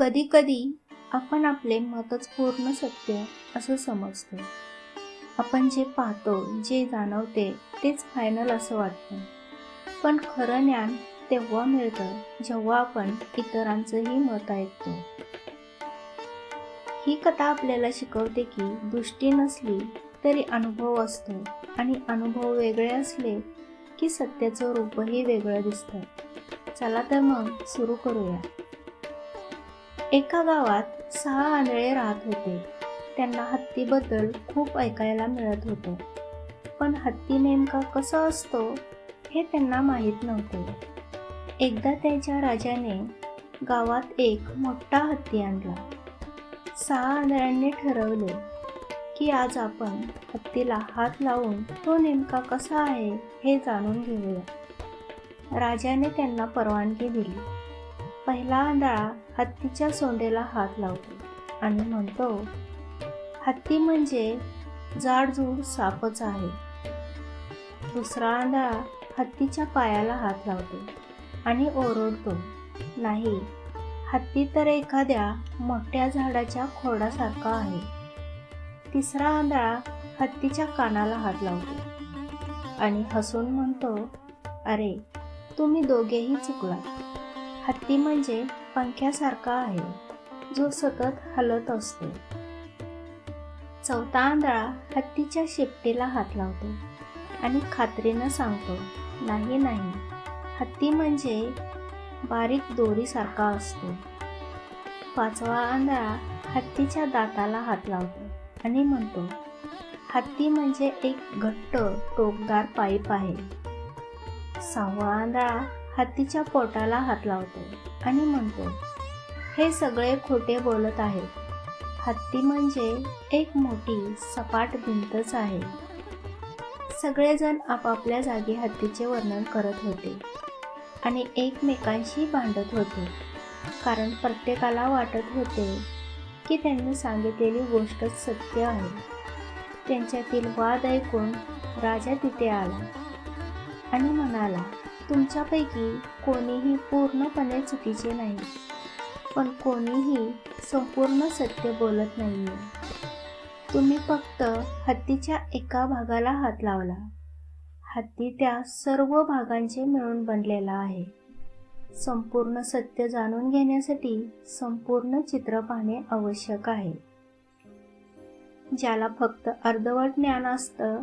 कधी कधी आपण आपले मतच पूर्ण सत्य असं समजतो. आपण जे पाहतो जे जाणवते तेच फायनल असं वाटतं. पण खरं ज्ञान तेव्हा मिळतं जेव्हा आपण इतरांचंही मत ऐकतो. ही कथा आपल्याला शिकवते की दृष्टी नसली तरी अनुभव असतो आणि अनुभव वेगळे असले की सत्याचं रूपही वेगळं दिसतं. चला तर मग सुरू करूया. एका गावात सहा आंधळे राहत होते. त्यांना हत्तीबद्दल खूप ऐकायला मिळत होतं. पण हत्ती नेमका कसा असतो हे त्यांना माहीत नव्हते. एकदा त्यांच्या राजाने गावात एक मोठा हत्ती आणला. सहा आंधळ्यांनी ठरवले की आज आपण हत्तीला हात लावून तो नेमका कसा आहे हे जाणून घेऊया. राजाने त्यांना परवानगी दिली. पहिला आंधळा हत्तीच्या सोंडेला हात लावतो आणि म्हणतो हत्ती म्हणजे जाडजूड सापच आहे. दुसरा आंधळा हत्तीच्या पायाला हात लावतो आणि ओरडतो नाही हत्ती तर एखाद्या मोठ्या झाडाच्या खोडासारखा आहे. तिसरा आंधळा हत्तीच्या कानाला हात लावतो आणि हसून म्हणतो अरे तुम्ही दोघेही चुकलात. हत्ती म्हणजे पंख्यासारखा आहे जो सतत हलत असतो. चौथा आंधळा हत्तीच्या शेपटीला हात लावतो आणि खात्रीनं सांगतो नाही नाही हत्ती म्हणजे बारीक दोरीसारखा असतो. पाचवा आंधळा हत्तीच्या दाताला हात लावतो आणि म्हणतो हत्ती म्हणजे एक घट्ट टोकदार पाईप आहे. सहावा आंधळा हत्तीच्या पोटाला हात लावतो आणि म्हणतो हे सगळे खोटे बोलत आहेत. हत्ती म्हणजे एक मोठी सपाट भिंतच आहे. सगळेजण आपापल्या जागी हत्तीचे वर्णन करत होते आणि एकमेकांशी भांडत होते. कारण प्रत्येकाला वाटत होते की त्यांनी सांगितलेली गोष्टच सत्य आहे. त्यांच्यातील वाद ऐकून राजा तिथे आला आणि म्हणाला तुमच्यापैकी कोणीही पूर्णपणे चुकीचे नाही पण कोणीही संपूर्ण सत्य बोलत नाहीये. तुम्ही फक्त हत्तीच्या एका भागाला हात लावला. हत्ती त्या सर्व भागांचे मिळून बनलेला आहे. संपूर्ण सत्य जाणून घेण्यासाठी संपूर्ण चित्र पाहणे आवश्यक आहे. ज्याला फक्त अर्धवट ज्ञान असतं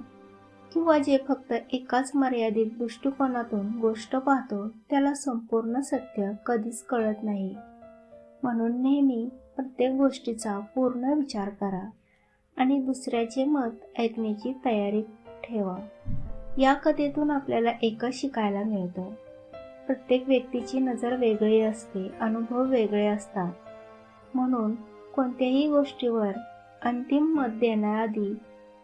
किंवा जे फक्त एकाच मर्यादित दृष्टिकोनातून गोष्ट पाहतो त्याला संपूर्ण सत्य कधीच कळत नाही. म्हणून नेहमी प्रत्येक गोष्टीचा पूर्ण विचार करा आणि दुसऱ्याचे मत ऐकण्याची तयारी ठेवा. या कथेतून आपल्याला एकच शिकायला मिळतं. प्रत्येक व्यक्तीची नजर वेगळी असते अनुभव वेगळे असतात. म्हणून कोणत्याही गोष्टीवर अंतिम मत देण्याआधी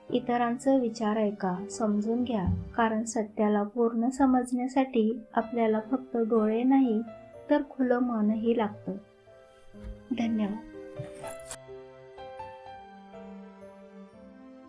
इतरांचा विचार ऐका समजून घ्या. कारण सत्याला पूर्ण समजण्यासाठी आपल्याला फक्त डोळे नाही तर खुलं मनही लागतं. धन्यवाद.